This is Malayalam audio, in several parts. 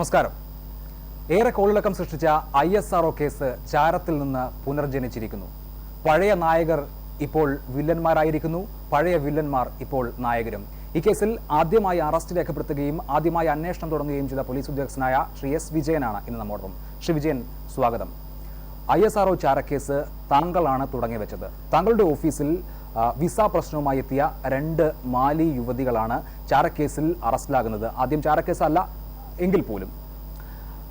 നമസ്കാരം. ഏറെ കോളിളക്കം സൃഷ്ടിച്ച ഐ എസ് ആർ കേസ് ചാരത്തിൽ നിന്ന് പുനർജനിച്ചിരിക്കുന്നു. പഴയ നായകർ ഇപ്പോൾ വില്ലന്മാരായിരിക്കുന്നു. പഴയ വില്ലന്മാർ ഇപ്പോൾ നായകരും. ഈ കേസിൽ ആദ്യമായി അറസ്റ്റ് രേഖപ്പെടുത്തുകയും ആദ്യമായി അന്വേഷണം തുടങ്ങുകയും ചെയ്ത പോലീസ് ഉദ്യോഗസ്ഥനായ ശ്രീ എസ് വിജയനാണ് ഇന്ന് നമ്മോടൊപ്പം ശ്രീ വിജയൻ സ്വാഗതം. ഐ എസ് ആർ ഒ ചാരക്കേസ് താങ്കളാണ് തുടങ്ങി വെച്ചത് താങ്കളുടെ ഓഫീസിൽ വിസ പ്രശ്നവുമായി എത്തിയ രണ്ട് മാലി യുവതികളാണ് ചാരക്കേസിൽ അറസ്റ്റിലാകുന്നത്. ആദ്യം ചാരക്കേസ് അല്ല എങ്കിൽ പോലും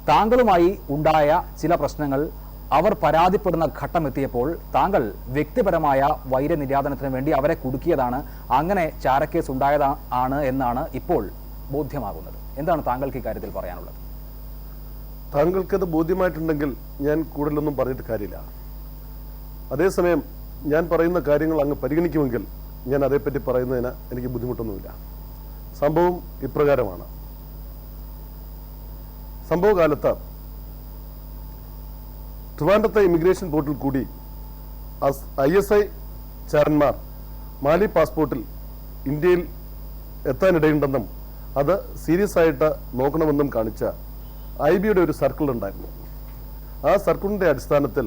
താങ്കളുമായി ഉണ്ടായ ചില പ്രശ്നങ്ങൾ അവർ പരാതിപ്പെടുന്ന ഘട്ടം എത്തിയപ്പോൾ താങ്കൾ വ്യക്തിപരമായ വൈരനിര്യാതനത്തിന് വേണ്ടി അവരെ കുടുക്കിയതാണ്. അങ്ങനെ ചാരക്കേസ് ഉണ്ടായതാണ് എന്നാണ് ഇപ്പോൾ ബോധ്യമാകുന്നത്. എന്താണ് താങ്കൾക്ക് ഇക്കാര്യത്തിൽ പറയാനുള്ളത്? താങ്കൾക്കത് ബോധ്യമായിട്ടുണ്ടെങ്കിൽ ഞാൻ കൂടുതലൊന്നും പറഞ്ഞിട്ട് കാര്യമില്ല. അതേസമയം ഞാൻ പറയുന്ന കാര്യങ്ങൾ അങ്ങ് പരിഗണിക്കുമെങ്കിൽ ഞാൻ അതേപ്പറ്റി പറയുന്നതിന് എനിക്ക് ബുദ്ധിമുട്ടൊന്നുമില്ല. സംഭവം ഇപ്രകാരമാണ്. സംഭവകാലത്ത് ട്രിവാൻഡത്തെ ഇമിഗ്രേഷൻ പോർട്ടിൽ കൂടി ഐ എസ് ഐ ചാരന്മാർ മാലി പാസ്പോർട്ടിൽ ഇന്ത്യയിൽ എത്താനിടയുണ്ടെന്നും അത് സീരിയസ് ആയിട്ട് നോക്കണമെന്നും കാണിച്ച ഐ ബിയുടെ ഒരു സർക്കിൾ ഉണ്ടായിരുന്നു. ആ സർക്കിളിന്റെ അടിസ്ഥാനത്തിൽ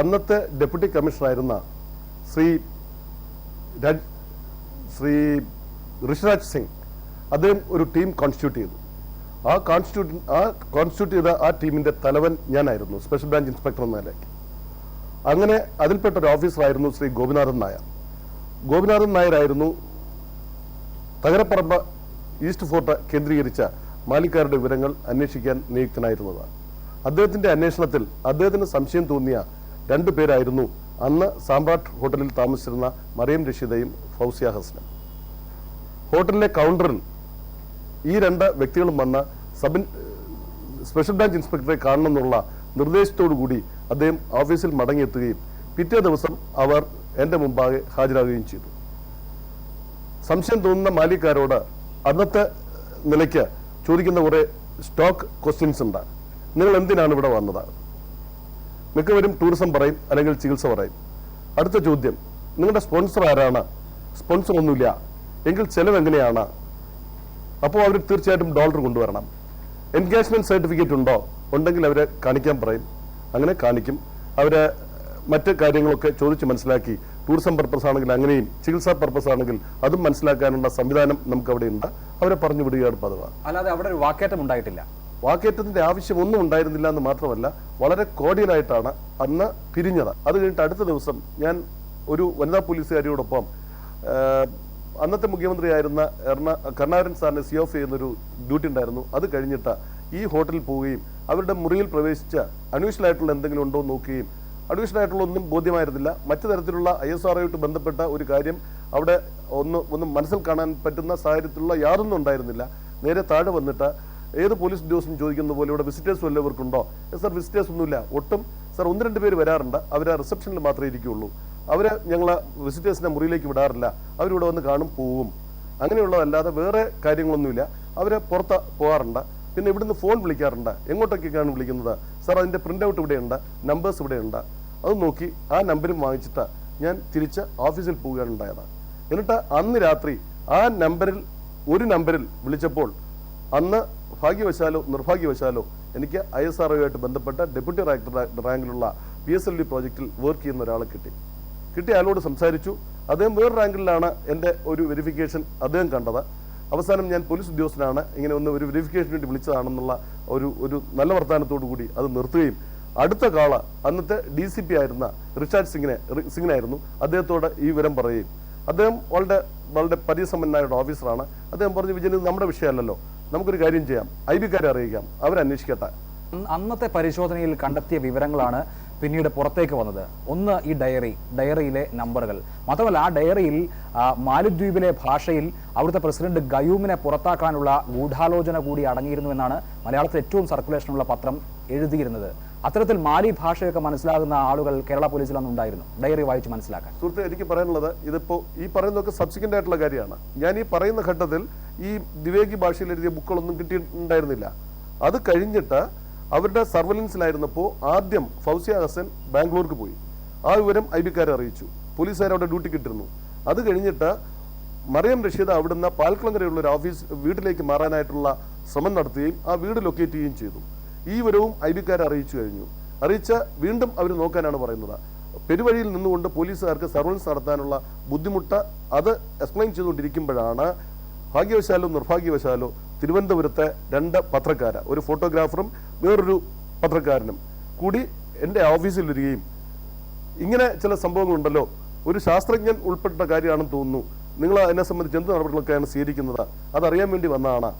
അന്നത്തെ ഡെപ്യൂട്ടി കമ്മീഷണറായിരുന്ന ശ്രീ ശ്രീ ഋഷിരാജ് സിംഗ് അദ്ദേഹം ഒരു ടീം കോൺസ്റ്റിറ്റ്യൂട്ട് ചെയ്തു. ആ കോൺസ്റ്റിറ്റ്യൂട്ട് ആ കോൺസ്റ്റിറ്റ്യൂട്ട് ചെയ്ത ആ ടീമിന്റെ തലവൻ ഞാനായിരുന്നു സ്പെഷ്യൽ ബ്രാഞ്ച് ഇൻസ്പെക്ടർ എന്ന നിലയ്ക്ക്. അങ്ങനെ അതിൽപ്പെട്ട ഒരു ഓഫീസറായിരുന്നു ശ്രീ ഗോപിനാഥൻ നായർ. ഗോപിനാഥൻ നായരായിരുന്നു തകരപ്പറമ്പ് ഈസ്റ്റ് ഫോർട്ട് കേന്ദ്രീകരിച്ച മാലിക്കാരുടെ വിവരങ്ങൾ അന്വേഷിക്കാൻ നിയുക്തനായിരുന്നത് അദ്ദേഹത്തിന്റെ അന്വേഷണത്തിൽ അദ്ദേഹത്തിന് സംശയം തോന്നിയ രണ്ടു പേരായിരുന്നു അന്ന് സാമ്പാട്ട് ഹോട്ടലിൽ താമസിച്ചിരുന്ന മറിയം രഷീദയും ഫൗസിയ ഹസനും ഹോട്ടലിലെ കൗണ്ടറിൽ ഈ രണ്ട് വ്യക്തികളും വന്ന് സബ് സ്പെഷ്യൽ ബ്രാഞ്ച് ഇൻസ്പെക്ടറെ കാണണമെന്നുള്ള നിർദ്ദേശത്തോടു കൂടി അദ്ദേഹം ഓഫീസിൽ മടങ്ങിയെത്തുകയും പിറ്റേ ദിവസം അവർ എന്റെ മുമ്പാകെ ഹാജരാകുകയും ചെയ്തു. സംശയം തോന്നുന്ന മാലിക്കാരോട് അന്നത്തെ നിലയ്ക്ക് ചോദിക്കുന്ന കുറെ സ്റ്റോക്ക് ക്വസ്റ്റ്യൻസ് ഉണ്ട്. നിങ്ങൾ എന്തിനാണ് ഇവിടെ വന്നത്? മിക്കവരും ടൂറിസം പറയും അല്ലെങ്കിൽ ചികിത്സ പറയും. അടുത്ത ചോദ്യം നിങ്ങളുടെ സ്പോൺസർ ആരാണ്? സ്പോൺസർ ഒന്നുമില്ല. എങ്കിൽ ചെലവ് എങ്ങനെയാണ്? അപ്പോൾ അവർ തീർച്ചയായിട്ടും ഡോളർ കൊണ്ടുവരണം. എൻഗേജ്മെന്റ് സർട്ടിഫിക്കറ്റ് ഉണ്ടോ? ഉണ്ടെങ്കിൽ അവരെ കാണിക്കാൻ പറയും. അങ്ങനെ കാണിക്കും. അവരെ മറ്റ് കാര്യങ്ങളൊക്കെ ചോദിച്ച് മനസ്സിലാക്കി. ടൂറിസം പർപ്പസ് ആണെങ്കിൽ അങ്ങനെയും ചികിത്സാ പർപ്പസ് ആണെങ്കിൽ അതും മനസ്സിലാക്കാനുള്ള സംവിധാനം നമുക്ക് അവിടെ ഉണ്ട് അവരെ പറഞ്ഞു വിടുകയാണ് പതിവ്. അല്ലാതെ അവിടെ ഒരു വാക്കേറ്റം ഉണ്ടായിട്ടില്ല. വാക്കേറ്റത്തിന്റെ ആവശ്യം ഒന്നും ഉണ്ടായിരുന്നില്ല എന്ന് മാത്രമല്ല വളരെ കോടിയലായിട്ടാണ് അന്ന് പിരിഞ്ഞത്. അത് കഴിഞ്ഞിട്ട് അടുത്ത ദിവസം ഞാൻ ഒരു വനിതാ പോലീസുകാരിയോടൊപ്പം അന്നത്തെ മുഖ്യമന്ത്രിയായിരുന്ന എറണ കരുണാകരൻ സാറിനെ സി ഓഫ് ചെയ്യുന്നൊരു ഡ്യൂട്ടി ഉണ്ടായിരുന്നു. അത് കഴിഞ്ഞിട്ട് ഈ ഹോട്ടലിൽ പോവുകയും അവരുടെ മുറിയിൽ പ്രവേശിച്ച അൺയൂഷ്വൽ എന്തെങ്കിലും ഉണ്ടോ എന്ന് നോക്കുകയും അൺയൂഷ്വൽ ആയിട്ടുള്ള ഒന്നും ബോധ്യമായിരുന്നില്ല. മറ്റു തരത്തിലുള്ള ഐ എസ് ആറുമായിട്ട് ബന്ധപ്പെട്ട ഒരു കാര്യം അവിടെ ഒന്ന് ഒന്ന് മനസ്സിൽ കാണാൻ പറ്റുന്ന സാഹചര്യത്തിലുള്ള യാതൊന്നും ഉണ്ടായിരുന്നില്ല. നേരെ താഴെ വന്നിട്ട് ഏത് പോലീസ് ഉദ്യോഗസ്ഥൻ ചോദിക്കുന്ന പോലെ ഇവിടെ വിസിറ്റേഴ്സ് വല്ലവർക്കുണ്ടോ സർ വിസിറ്റേഴ്സ് ഒന്നുമില്ല. ഒട്ടും. സർ ഒന്ന് രണ്ട് പേര് വരാറുണ്ട്. അവർ റിസപ്ഷനിൽ മാത്രമേ ഇരിക്കുകയുള്ളൂ. അവർ ഞങ്ങൾ വിസിറ്റേഴ്സിന്റെ മുറിയിലേക്ക് വിടാറില്ല. അവരിവിടെ വന്ന് കാണും പോവും. അങ്ങനെയുള്ളതല്ലാതെ വേറെ കാര്യങ്ങളൊന്നുമില്ല. അവർ പുറത്ത് പോകാറുണ്ട്. പിന്നെ ഇവിടുന്ന് ഫോൺ വിളിക്കാറുണ്ട്. എങ്ങോട്ടൊക്കെയാണ് വിളിക്കുന്നത്? സാർ അതിന്റെ പ്രിന്റ് ഔട്ട് ഇവിടെയുണ്ട്. നമ്പേഴ്സ് ഇവിടെയുണ്ട്. അത് നോക്കി ആ നമ്പരും വാങ്ങിച്ചിട്ട് ഞാൻ തിരിച്ച് ഓഫീസിൽ പോവുകയാണ് ഉണ്ടായത് എന്നിട്ട് അന്ന് രാത്രി ആ നമ്പറിൽ ഒരു നമ്പറിൽ വിളിച്ചപ്പോൾ അന്ന് ഭാഗ്യവശാലോ നിർഭാഗ്യവശാലോ എനിക്ക് ഐ എസ് ആർ ബന്ധപ്പെട്ട ഡെപ്യൂട്ടി ഡയറക്ടർ റാങ്കിലുള്ള പി എസ് എൽ ഡി പ്രോജക്റ്റിൽ വർക്ക് ചെയ്യുന്ന ഒരാളെ കിട്ടി. കിട്ടി അയാളോട് സംസാരിച്ചു. അദ്ദേഹം വേറെ റാങ്കിലാണ് എന്റെ ഒരു വെരിഫിക്കേഷൻ അദ്ദേഹം കണ്ടത്. അവസാനം ഞാൻ പോലീസ് ഉദ്യോഗസ്ഥനാണ്. ഇങ്ങനെ ഒന്ന് ഒരു വെരിഫിക്കേഷന് വേണ്ടി വിളിച്ചതാണെന്നുള്ള ഒരു ഒരു നല്ല വർത്തമാനത്തോടു കൂടി അത് നിർത്തുകയും അടുത്ത കാള അന്നത്തെ ഡി സി പി ആയിരുന്ന റിച്ചാർഡ് സിംഗിനെ സിംഗിനായിരുന്നു അദ്ദേഹത്തോട് ഈ വിവരം പറയുകയും അദ്ദേഹം വളരെ വളരെ പരിസമ്പന്നായ ഒരു ഓഫീസറാണ്. അദ്ദേഹം പറഞ്ഞു വിജയൻ ഇത് നമ്മുടെ വിഷയമല്ലല്ലോ. നമുക്കൊരു കാര്യം ചെയ്യാം. ഐ ബിക്കാരെ അറിയിക്കാം. അവരന്വേഷിക്കട്ടെ അന്ന് അന്നത്തെ പരിശോധനയിൽ കണ്ടെത്തിയ വിവരങ്ങളാണ് പിന്നീട് പുറത്തേക്ക് വന്നത്. ഒന്ന് ഈ ഡയറി ഡയറിയിലെ നമ്പറുകൾ. മാത്രമല്ല ആ ഡയറിയിൽ മാലിദ്വീപിലെ ഭാഷയിൽ അവിടുത്തെ പ്രസിഡന്റ് ഗയൂമിനെ പുറത്താക്കാനുള്ള ഗൂഢാലോചന കൂടി അടങ്ങിയിരുന്നു എന്നാണ് മലയാളത്തിൽ ഏറ്റവും സർക്കുലേഷനുള്ള പത്രം എഴുതിയിരുന്നത്. അത്തരത്തിൽ മാലി ഭാഷയൊക്കെ മനസ്സിലാകുന്ന ആളുകൾ കേരള പോലീസിൽ അന്ന് ഉണ്ടായിരുന്നു. ഡയറി വായിച്ച് മനസ്സിലാക്കാൻ. സുഹൃത്തെ എനിക്ക് പറയാനുള്ളത് ഇതിപ്പോ ഈ പറയുന്നതൊക്കെ സബ്സിക്വന്റ് ആയിട്ടുള്ള കാര്യമാണ്. ഞാൻ ഈ പറയുന്ന ഘട്ടത്തിൽ ഈ ദിവേഗി ഭാഷയിൽ എഴുതിയ ബുക്കുകളൊന്നും കിട്ടിയിട്ടുണ്ടായിരുന്നില്ല. അത് കഴിഞ്ഞിട്ട് അവരുടെ സർവലൻസിലായിരുന്നപ്പോൾ ആദ്യം ഫൗസിയ ഹസൻ ബാംഗ്ലൂർക്ക് പോയി. ആ വിവരം ഐ ബിക്കാരെ അറിയിച്ചു. പോലീസുകാർ അവിടെ ഡ്യൂട്ടി ഇട്ടിരുന്നു. അത് കഴിഞ്ഞിട്ട് മറിയം റഷീദ് അവിടുന്ന് പാൽക്കുളങ്കരയുള്ള ഒരു ഓഫീസ് വീട്ടിലേക്ക് മാറാനായിട്ടുള്ള ശ്രമം നടത്തുകയും ആ വീട് ലൊക്കേറ്റ് ചെയ്യുകയും ചെയ്തു. ഈ വിവരവും ഐ ബിക്കാരെ അറിയിച്ചു കഴിഞ്ഞു. അറിയിച്ച വീണ്ടും അവർ നോക്കാനാണ് പറയുന്നത്. പെരുവഴിയിൽ നിന്നുകൊണ്ട് പോലീസുകാർക്ക് സർവൻസ് നടത്താനുള്ള ബുദ്ധിമുട്ട് അത് എക്സ്പ്ലെയിൻ ചെയ്തുകൊണ്ടിരിക്കുമ്പോഴാണ് ഭാഗ്യവശാലോ നിർഭാഗ്യവശാലോ തിരുവനന്തപുരത്തെ രണ്ട് പത്രക്കാര ഒരു ഫോട്ടോഗ്രാഫറും വേറൊരു പത്രക്കാരനും കൂടി എന്റെ ഓഫീസിൽ വരികയും ഇങ്ങനെ ചില സംഭവങ്ങളുണ്ടല്ലോ. ഒരു ശാസ്ത്രജ്ഞൻ ഉൾപ്പെട്ട കാര്യമാണെന്ന് തോന്നുന്നു. നിങ്ങൾ എന്നെ സംബന്ധിച്ച് എന്ത് നടപടികളൊക്കെയാണ് സ്വീകരിക്കുന്നത്? അതറിയാൻ വേണ്ടി വന്നതാണ്.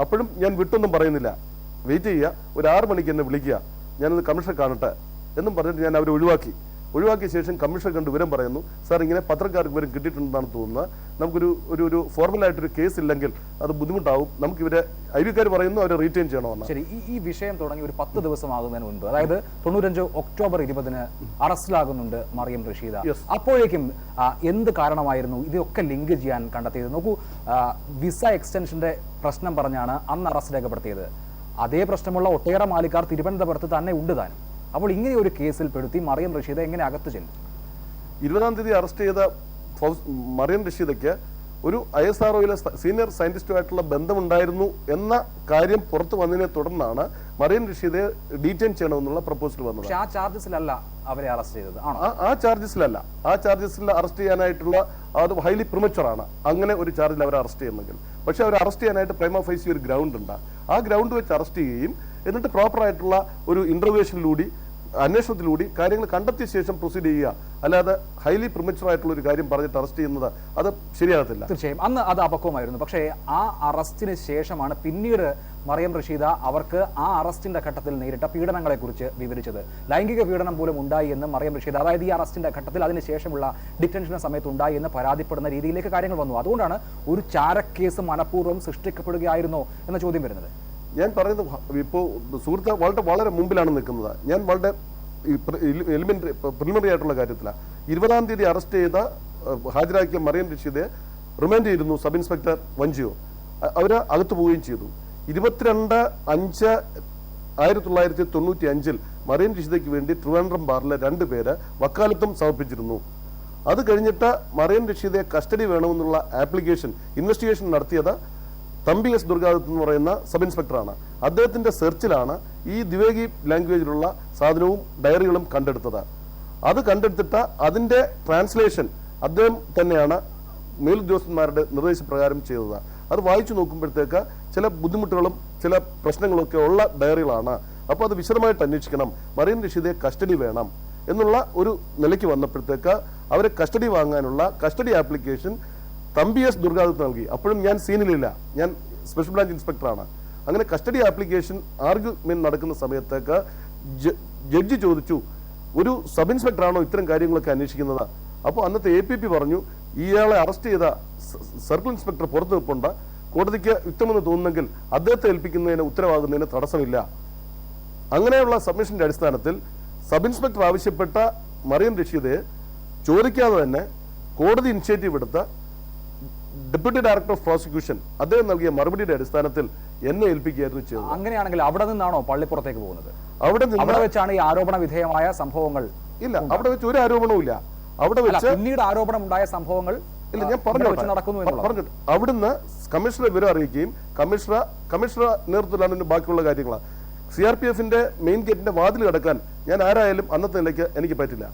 അപ്പോഴും ഞാൻ വിട്ടൊന്നും പറയുന്നില്ല. വെയിറ്റ് ചെയ്യുക. ഒരു ആറ് മണിക്ക് എന്നെ വിളിക്കുക. ഞാനത് കമ്മീഷൻ കാണട്ടെ എന്നും പറഞ്ഞിട്ട് ഞാൻ അവരെ ഒഴിവാക്കി. ഒഴിവാക്കിയ ശേഷം കമ്മീഷൻ കണ്ട് വിവരം പറയുന്നു. സാർ ഇങ്ങനെ പത്രക്കാർക്ക് വിവരം കിട്ടിയിട്ടുണ്ടെന്നാണ് തോന്നുന്നത്. നമുക്കൊരു ഒരു ഒരു ഫോർമലായിട്ടൊരു കേസ് ഇല്ലെങ്കിൽ അത് ബുദ്ധിമുട്ടാവും. നമുക്ക് ഇവരെ ഐവിക്കാർ പറയുന്നു അവരെ റീറ്റെയിൻ ചെയ്യണമെന്ന് ശരി ഈ ഈ വിഷയം തുടങ്ങി ഒരു പത്ത് ദിവസമാകുന്നതിന് മുൻപ് അതായത് തൊണ്ണൂറ്റഞ്ച് ഒക്ടോബർ ഇരുപതിന് അറസ്റ്റിലാകുന്നുണ്ട് മറിയം റഷീദ. അപ്പോഴേക്കും എന്ത് കാരണമായിരുന്നു? ഇതൊക്കെ ലിങ്ക് ചെയ്യാൻ കണ്ടെത്തിയത്. നോക്കൂ വിസ എക്സ്റ്റൻഷന്റെ പ്രശ്നം പറഞ്ഞാണ് അന്ന് അറസ്റ്റ് രേഖപ്പെടുത്തിയത്. അതേ പ്രശ്നമുള്ള ഒട്ടേറെ മാലിക്കാർ തിരുവനന്തപുരത്ത് തന്നെ ഉണ്ട് താനും. അപ്പോൾ ഇങ്ങനെ ഒരു കേസിൽ പെടുത്തി മറിയം റഷീദ എങ്ങനെ അകത്ത് ചെല്ലും? ഇരുപതാം തീയതി അറസ്റ്റ് ചെയ്ത മറിയം റഷീദയ്ക്ക് ഒരു ഐ എസ് ആർ സീനിയർ സയന്റിസ്റ്റുമായിട്ടുള്ള ബന്ധമുണ്ടായിരുന്നു എന്ന കാര്യം പുറത്തു വന്നതിനെ തുടർന്നാണ് മറിയം റഷീദെ ഡീറ്റെയിൻ ചെയ്യണമെന്നുള്ള പ്രപ്പോസൽ വന്നത്. ആ ചാർജസിലല്ല അവരെ അറസ്റ്റ് ചെയ്തത് ആ- ആ ചാർജസിലല്ല. ആ ചാർജസിൽ അറസ്റ്റ് ചെയ്യാനായിട്ടുള്ള അത് ഹൈലി പ്രിമച്ചറാണ് അങ്ങനെ ഒരു ചാർജിൽ അവരെ അറസ്റ്റ് ചെയ്യുന്നെങ്കിൽ. പക്ഷെ അവർ അറസ്റ്റ് ചെയ്യാനായിട്ട് പ്രൈമ ഫൈസി ഒരു ഗ്രൗണ്ട് ഉണ്ട്. ആ ഗ്രൗണ്ട് വെച്ച് അറസ്റ്റ് ചെയ്യുകയും എന്നിട്ട് പ്രോപ്പറായിട്ടുള്ള ഒരു ഇന്റർവേഷനിലൂടി അന്വേഷണത്തിലൂടി കാര്യങ്ങൾ കണ്ടെത്തിയ ശേഷം പ്രൊസീഡ് ചെയ്യുക. അല്ലാതെ ഹൈലി പ്രിമച്ചർ ആയിട്ടുള്ള ഒരു കാര്യം പറഞ്ഞിട്ട് അറസ്റ്റ് ചെയ്യുന്നത് അത് ശരിയാകത്തില്ല. തീർച്ചയായും. അന്ന് അത് അപക്വമായിരുന്നു. പക്ഷേ ആ അറസ്റ്റിന് ശേഷമാണ് പിന്നീട് മറിയം റഷീദ അവർക്ക് ആ അറസ്റ്റിന്റെ ഘട്ടത്തിൽ നേരിട്ട പീഡനങ്ങളെക്കുറിച്ച് വിവരിച്ചത്. ലൈംഗിക പീഡനം പോലും ഉണ്ടായി എന്ന് മറിയം റഷീദ് അതായത് ഈ അറസ്റ്റിന്റെ ഘട്ടത്തിൽ അതിനുശേഷമുള്ള ഡിറ്റൻഷന് സമയത്ത് ഉണ്ടായി എന്ന് പരാതിപ്പെടുന്ന രീതിയിലേക്ക് കാര്യങ്ങൾ വന്നു. അതുകൊണ്ടാണ് ഒരു ചാരക്കേസ് മനഃപൂർവം സൃഷ്ടിക്കപ്പെടുകയായിരുന്നോ എന്ന ചോദ്യം വരുന്നത്. ഞാൻ പറയുന്നത് ഇപ്പോൾ സുഹൃത്ത് വളരെ വളരെ മുമ്പിലാണ് നിൽക്കുന്നത്. ഞാൻ വളരെ എലിമെന്ററി പ്രിലിമിനറി ആയിട്ടുള്ള കാര്യത്തിലാണ് ഇരുപതാം തീയതി അറസ്റ്റ് ചെയ്ത ഹാജരാക്കിയ മറിയം റഷീദെ റിമാൻഡ് ചെയ്തിരുന്നു സബ് ഇൻസ്പെക്ടർ വഞ്ചിയോ. അവർ അകത്ത് പോവുകയും ചെയ്തു. ഇരുപത്തിരണ്ട് അഞ്ച് ആയിരത്തി തൊള്ളായിരത്തി തൊണ്ണൂറ്റി അഞ്ചിൽ മറിയം രക്ഷിതയ്ക്ക് വേണ്ടി ട്രിവാൻഡ്രം ബാറിലെ രണ്ട് പേര് വക്കാലത്തും സമർപ്പിച്ചിരുന്നു. അത് കഴിഞ്ഞിട്ട് മറിയം രക്ഷിതയെ കസ്റ്റഡി വേണമെന്നുള്ള ആപ്ലിക്കേഷൻ ഇൻവെസ്റ്റിഗേഷൻ നടത്തിയത് തമ്പി എസ് ദുർഗാദത്ത് എന്ന് പറയുന്ന സബ് ഇൻസ്പെക്ടറാണ്. അദ്ദേഹത്തിന്റെ സെർച്ചിലാണ് ഈ ദ്വിവേഗി ലാംഗ്വേജിലുള്ള സാധനവും ഡയറികളും കണ്ടെടുത്തത്. അത് കണ്ടെടുത്തിട്ട് അതിന്റെ ട്രാൻസ്ലേഷൻ അദ്ദേഹം തന്നെയാണ് മേലുദ്യോഗസ്ഥന്മാരുടെ നിർദ്ദേശപ്രകാരം ചെയ്തത്. അത് വായിച്ചു നോക്കുമ്പോഴത്തേക്ക് ചില ബുദ്ധിമുട്ടുകളും ചില പ്രശ്നങ്ങളൊക്കെ ഉള്ള ഡയറികളാണ്. അപ്പോൾ അത് വിശദമായിട്ട് അന്വേഷിക്കണം. മറിയൻ റഷീദെ കസ്റ്റഡി വേണം എന്നുള്ള ഒരു നിലയ്ക്ക് വന്നപ്പോഴത്തേക്ക് അവരെ കസ്റ്റഡി വാങ്ങാനുള്ള custody application Thampi S Durgadutt നൽകി. അപ്പോഴും ഞാൻ സീനിലില്ല. ഞാൻ സ്പെഷ്യൽ ബ്രാഞ്ച് ഇൻസ്പെക്ടറാണ് അങ്ങനെ കസ്റ്റഡി ആപ്ലിക്കേഷൻ ആർഗ്യുമെന്റ് നടക്കുന്ന സമയത്തേക്ക് ജഡ്ജി ചോദിച്ചു ഒരു സബ് ഇൻസ്പെക്ടറാണോ ഇത്തരം കാര്യങ്ങളൊക്കെ അന്വേഷിക്കുന്നത്? അപ്പോൾ അന്നത്തെ എ പി പി പറഞ്ഞു ഇയാളെ അറസ്റ്റ് ചെയ്ത സർക്കിൾ ഇൻസ്പെക്ടർ പുറത്തു നിൽപ്പുണ്ട് കോടതിക്ക് യുക്തമെന്ന് തോന്നുന്നെങ്കിൽ അദ്ദേഹത്തെ ഏൽപ്പിക്കുന്നതിന് ഉത്തരവാകുന്നതിന് തടസ്സമില്ല. അങ്ങനെയുള്ള സബ്മിഷന്റെ അടിസ്ഥാനത്തിൽ സബ് ഇൻസ്പെക്ടർ ആവശ്യപ്പെട്ട മറിയം റഷീദെ ചോദിക്കാതെ തന്നെ കോടതി ഇനിഷ്യേറ്റീവ് എടുത്ത ഡെപ്യൂട്ടി ഡയറക്ടർ ഓഫ് പ്രോസിക്യൂഷൻ അദ്ദേഹം നൽകിയ മറുപടിയുടെ അടിസ്ഥാനത്തിൽ എന്നെ ഏൽപ്പിക്കുകയായിരുന്നു ചെയ്തത്. അങ്ങനെയാണെങ്കിൽ അവിടെ നിന്നാണോ പള്ളിപ്പുറത്തേക്ക് പോകുന്നത്? അവിടെ അവിടെ വെച്ചാണ് ഈ ആരോപണ വിധേയമായ സംഭവങ്ങൾ ഇല്ല അവിടെ വെച്ച് ഒരു ആരോപണവും ഇല്ല. അവിടെ വെച്ച് പിന്നീട് ആരോപണം ഉണ്ടായ സംഭവങ്ങൾ ഇല്ല ഞാൻ പറഞ്ഞു നടക്കുന്നു പറഞ്ഞു അവിടുന്ന് കമ്മീഷണർ വിവരം അറിയിക്കുകയും കമ്മീഷണർ കമ്മീഷണർ നേതൃത്വത്തിലാണ് ബാക്കിയുള്ള കാര്യങ്ങൾ സി ആർ പി എഫിന്റെ മെയിൻ ഗേറ്റിന്റെ വാതിൽ കടക്കാൻ ഞാൻ ആരായാലും അന്നത്തെ നിലയ്ക്ക് എനിക്ക് പറ്റില്ല.